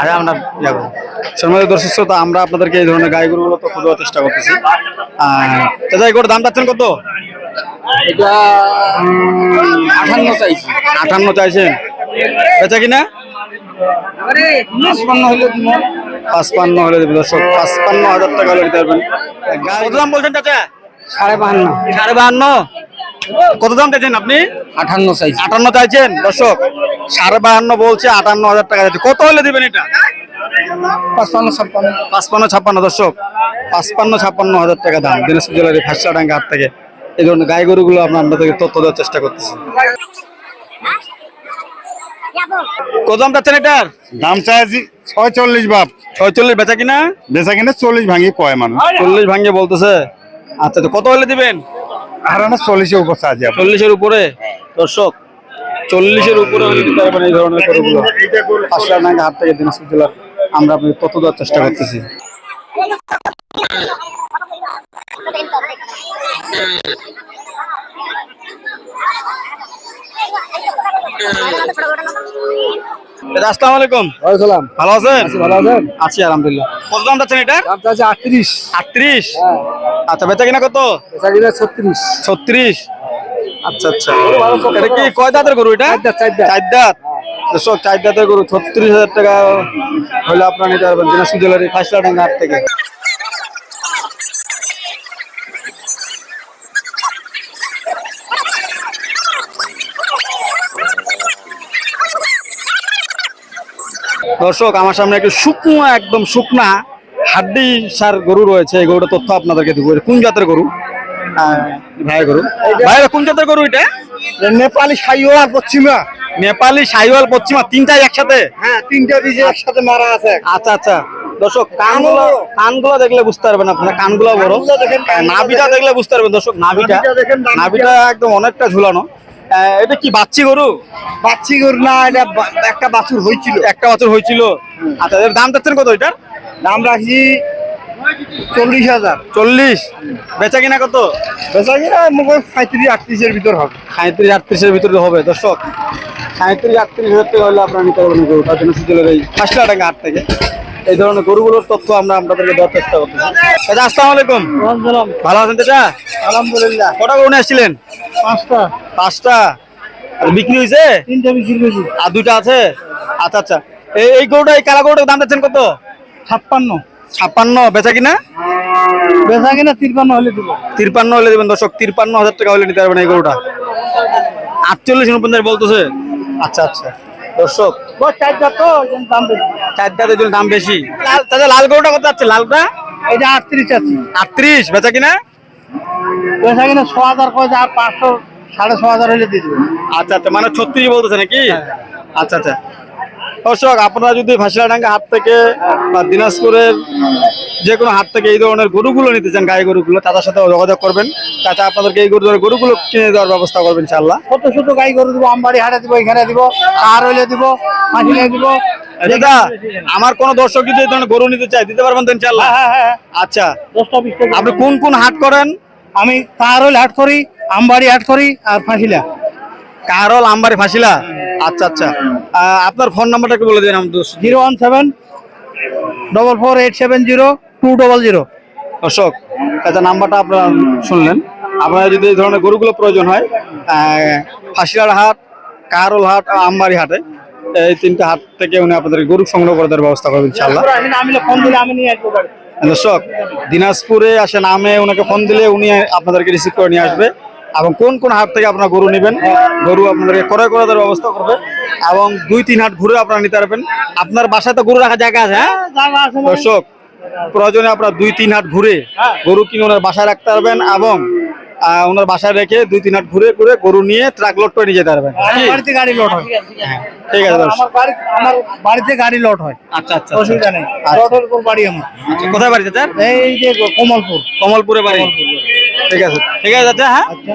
আরে আমরা যাব। সম্মানিত দর্শক শ্রোতা আমরা আপনাদেরকে এই ধরনের তথ্য দেওয়ার চেষ্টা করতেছি। এই গরুর দাম চাচ্ছেন কত? এটা আঠান্ন চাইছি। আটান্ন চাইছেন। বেচা কিনা? পাঁচপান্ন হলে পাঁচপান্ন হলে দেবে দর্শক। পাঁচপান্ন হাজার টাকা হলে দিতে পারবেন। কত দাম বলছেন চাচা? সাড়ে বাহান্ন। সাড়ে বাহান্ন? কত দাম চাইছেন আপনি? আঠান্ন চাইছি। আটান্ন চাইছেন দর্শক। সাড়ে বাহান্ন বলছে আটান্ন হাজার টাকা যাচ্ছে। কত হলে দিবেন এটা? পাঁচপান্ন ছাপ্পান্ন। পাঁচপান্ন ছাপ্পান্ন দর্শক। পাঁচপান্ন ছাপ্পান্ন হাজার টাকা দাম দিনাজপুর জেলার এই ফাঁসলাডাঙ্গা হাট থেকে। এই ধরনের গাই গরুগুলো আমরা আপনাদেরকে তথ্য দেওয়ার চেষ্টা করতেছি। কত দাম চাচ্ছেন এটার? দাম চাইছি ছয়চল্লিশ বাপ। ছয়চল্লিশ বেচা কিনা? বেচা কিনে চল্লিশ ভাঙি কয় মানুষ। চল্লিশ বলতেছে। আচ্ছা তো কত হলে দিবেন? আর চল্লিশের উপর চল্লিশের উপরে? দর্শক চল্লিশের উপরে হলে দিতে পারবেন এই ধরনের গরুগুলো ফাঁসলাডাঙ্গা হাট থেকে দিনাজপুর জেলার আমরা আপনাকে তথ্য দেওয়ার চেষ্টা করতেছি। দাদা, আসসালামু আলাইকুম। সালাম ভালো আছেন? ভালো আছেন? আছি আলহামদুলিল্লাহ। কত দাম যাচ্ছেন এটা? দাম আটত্রিশ। আটত্রিশ? আচ্ছা বেচা কিনা কত? বেচা কিনা ছত্রিশ। ছত্রিশ। আচ্ছা আচ্ছা। এটা কি কয় দাঁতের গরু এটা? চার দাঁত। দর্শক চার দাঁতের গরু ছত্রিশ হাজার টাকা হলে আপনার নিতে পারবেন দিনাজপুর জেলার এই ডাঙ্গা হাট থেকে। দর্শক আমার সামনে একটু শুকনো একদম শুকনা হাড্ডি সার গরু রয়েছে। এই গরুটা তথ্য আপনাদেরকে দেবো। কোন জাতের গরু? আহ, ভাই গরু। ভাই কোন জাতের গরু এটা? নেপালি সাইও আর পশ্চিমা। নেপালি সাইওয়াল পশ্চিমা তিনটাই একসাথে? হ্যাঁ তিনটা বীজে একসাথে মারা আছে। আচ্ছা আচ্ছা। দর্শক কানগুলো কানগুলো দেখলে বুঝতে পারবেন আপনারা কানগুলো বড়। হ্যাঁ, নাভিটা দেখলে বুঝতে পারবেন দর্শক নাভিটা। নাভিটা একদম অনেকটা ঝুলানো। আহ, এটা কি বাচ্চি গরু? বাচ্চি গরু না এটা একটা বাছুর হয়েছিল একটা বাছুর হয়েছিল আচ্ছা দাম চাচ্ছেন কত এটার? দাম রাখছি চল্লিশ হাজার। চল্লিশ। বেচা কিনা কত? বেচা কিনা মুখ সাঁত্রিশ আটত্রিশের ভিতর হবে। সাঁত্রিশ আটত্রিশের ভিতরে হবে। দর্শক সাঁত্রিশ আটত্রিশ হাজার টাকা হলে আপনারা নিতে পারবেন গরু। তার জন্য সুযোগের এই পাঁচটা টাকা হাট থেকে। এই ধরনের গরুগুলোর তথ্য আমরা আপনাদেরকে দেওয়ার চেষ্টা করতেছি। চাচা আসসালামু আলাইকুম। ভালো আছেন চাচা? আলহামদুলিল্লাহ। কটা গরু আসছিলেন? পাঁচটা। পাঁচটা। আর বিক্রি হয়েছে? তিনটা বিক্রি করেছি আর দুইটা আছে? আচ্ছা আচ্ছা। এই এই গরুটা এই কালা গরুটার দাম দিচ্ছেন কত? ছাপ্পান্ন। ছাপ্পান্ন বেচা কিনা? বেচা কিনা তিরপান্ন হলে দিব। তিরপান্ন হলে দেবেন দর্শক তিরপান্ন হাজার টাকা হলে নিতে পারবেন এই গরুটা। আটচল্লিশ উনপঞ্চাশ বলতেছে। আচ্ছা আচ্ছা। দর্শক দাম চারটাতে দাম বেশি। লাল তাহলে লাল গরুটা কত আছে লালটা? এটা আটত্রিশ আছে। আটত্রিশ বেচা কিনা? বেচা কিনা ছ হাজার আর পাঁচশো সাড়ে ছ হাজার হলে দিয়ে দেবো। আচ্ছা আচ্ছা মানে ছত্রিশ বলতেছে নাকি? আচ্ছা আচ্ছা। দর্শক আপনারা যদি ফাঁসিলাডাঙ্গা হাট থেকে বা দিনাজপুরের যে কোনো হাট থেকে এই ধরনের গরুগুলো নিতে চান গাই গরুগুলো তাদের সাথে যোগাযোগ করবেন। চাচা আপনাদেরকে এই গরু গরুগুলো কিনে দেওয়ার ব্যবস্থা করবেন ইনশাল্লাহ কত ছোট গাই গরু দিব? আমবাড়ি হাটে দিব এখানে দিব আর হইলে দিব ফাঁসিলে দিব। দাদা আমার কোনো দর্শক যদি এই ধরনের গরু নিতে চাই দিতে পারবেন তো ইনশাল্লাহ হ্যাঁ হ্যাঁ হ্যাঁ আচ্ছা আপনি কোন কোন হাট করেন? আমি কার হইলে হাট করি আমবাড়ি হাট করি আর ফাঁসিলা। কারল আমবাড়ি ফাঁসিলা? আচ্ছা আচ্ছা। আপনার ফোন নাম্বারটা একটু বলে দিন আমার দোস্ত zero one seven double four eight seven zero two double zero দর্শক আচ্ছা নাম্বারটা আপনারা শুনলেন। আপনারা যদি এই ধরনের গরুগুলো প্রয়োজন হয় ফাঁসিলার হাট কারল হাট আমবাড়ি হাটে এই তিনটা হাট থেকে উনি আপনাদের গরু সংগ্রহ করে দেওয়ার ব্যবস্থা করবেন ইনশাল্লাহ আমি ফোন দিলে আমি নিয়ে দর্শক দিনাজপুরে আসে নামে ওনাকে ফোন দিলে উনি আপনাদেরকে রিসিভ করে নিয়ে আসবে। এবং কোন কোন হাট থেকে আপনারা গরু নেবেন গরু আপনাদেরকে ক্রয় করে দেওয়ার ব্যবস্থা করবে এবং দুই তিন হাট ঘুরে আপনারা নিতে পারবেন। আপনার বাসায় তো গরু রাখার জায়গা আছে হ্যাঁ? দর্শক প্রয়োজনে আপনার দুই তিন হাট ঘুরে গরু কিনে ওনার বাসায় রাখতে পারবেন এবং ওনার বাসায় রেখে দুই তিন হাট ঘুরে ঘুরে গরু নিয়ে ট্রাক লোড করে নিয়ে যেতে পারবেন। বাড়িতে গাড়ি লোড হয়। ঠিক আছে আমার বাড়িতে গাড়ি লোড হয়। আচ্ছা আচ্ছা অসুবিধা নেই। আচ্ছা। বাড়ি আমার। আচ্ছা, কোথায় বাড়ি চাচা? এই যে কমলপুর। কমলপুরে বাড়ি। ঠিক আছে ঠিক আছে চাচা হ্যাঁ। আচ্ছা।